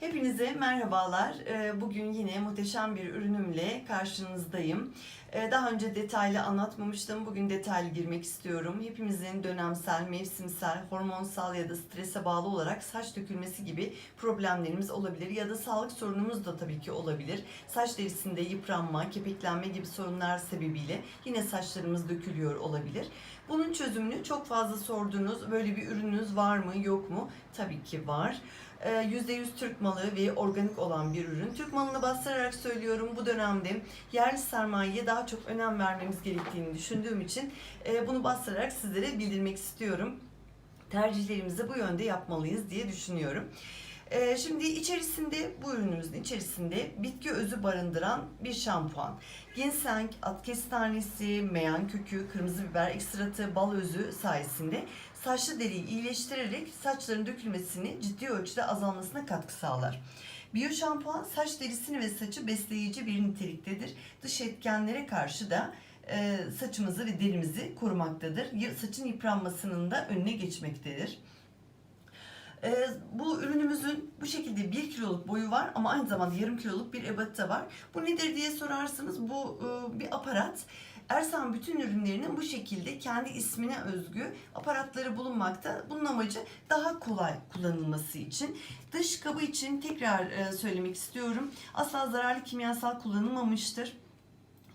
Hepinize merhabalar. Ee, Bugün yine muhteşem bir ürünümle karşınızdayım. Ee, Daha önce detaylı anlatmamıştım. Bugün detaylı girmek istiyorum. Hepimizin dönemsel, mevsimsel, hormonsal ya da strese bağlı olarak saç dökülmesi gibi problemlerimiz olabilir. Ya da sağlık sorunumuz da tabii ki olabilir. Saç derisinde yıpranma, kepeklenme gibi sorunlar sebebiyle yine saçlarımız dökülüyor olabilir. Bunun çözümünü çok fazla sordunuz. Böyle bir ürününüz var mı, yok mu? Tabii ki var. Ee, %100 Türk malı ve organik olan bir ürün. Türk malını bastırarak söylüyorum bu dönemde yerli sermayeye daha çok önem vermemiz gerektiğini düşündüğüm için e, bunu bastırarak sizlere bildirmek istiyorum. Tercihlerimizi bu yönde yapmalıyız diye düşünüyorum. Ee, Şimdi içerisinde bu ürünümüzün içerisinde bitki özü barındıran bir şampuan. Ginseng, at kestanesi, meyan kökü, kırmızı biber ekstratı, bal özü sayesinde saçlı deriyi iyileştirerek saçların dökülmesini ciddi ölçüde azalmasına katkı sağlar. Biyo şampuan saç derisini ve saçı besleyici bir niteliktedir. Dış etkenlere karşı da e, saçımızı ve derimizi korumaktadır. Saçın yıpranmasının da önüne geçmektedir. Ee, bu ürünümüzün bu şekilde 1 kiloluk boyu var ama aynı zamanda yarım kiloluk bir ebatı var. Bu nedir diye sorarsanız bu e, bir aparat. Ersan bütün ürünlerinin bu şekilde kendi ismine özgü aparatları bulunmakta. Bunun amacı daha kolay kullanılması için. Dış kabı için tekrar e, söylemek istiyorum. Asla zararlı kimyasal kullanılmamıştır.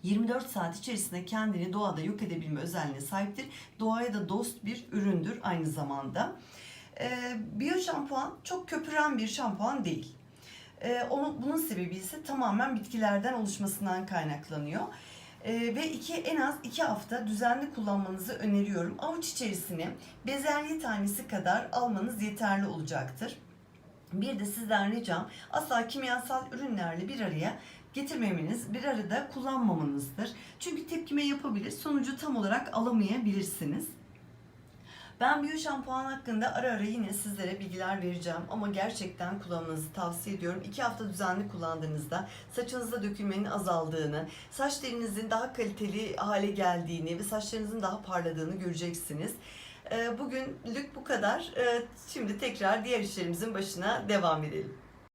24 saat içerisinde kendini doğada yok edebilme özelliğine sahiptir. Doğaya da dost bir üründür aynı zamanda. Ee, biyo şampuan çok köpüren bir şampuan değil. Ee, onun, bunun sebebi ise tamamen bitkilerden oluşmasından kaynaklanıyor. Ee, ve iki en az iki hafta düzenli kullanmanızı öneriyorum. Avuç içerisine bezelye tanesi kadar almanız yeterli olacaktır. Bir de sizden ricam asla kimyasal ürünlerle bir araya getirmemeniz, bir arada kullanmamanızdır. Çünkü tepkime yapabilir, sonucu tam olarak alamayabilirsiniz. Ben biyo şampuan hakkında ara ara yine sizlere bilgiler vereceğim ama gerçekten kullanmanızı tavsiye ediyorum. İki hafta düzenli kullandığınızda saçınızda dökülmenin azaldığını, saç derinizin daha kaliteli hale geldiğini ve saçlarınızın daha parladığını göreceksiniz. Ee, Bugünlük bu kadar. Ee, Şimdi tekrar diğer işlerimizin başına devam edelim.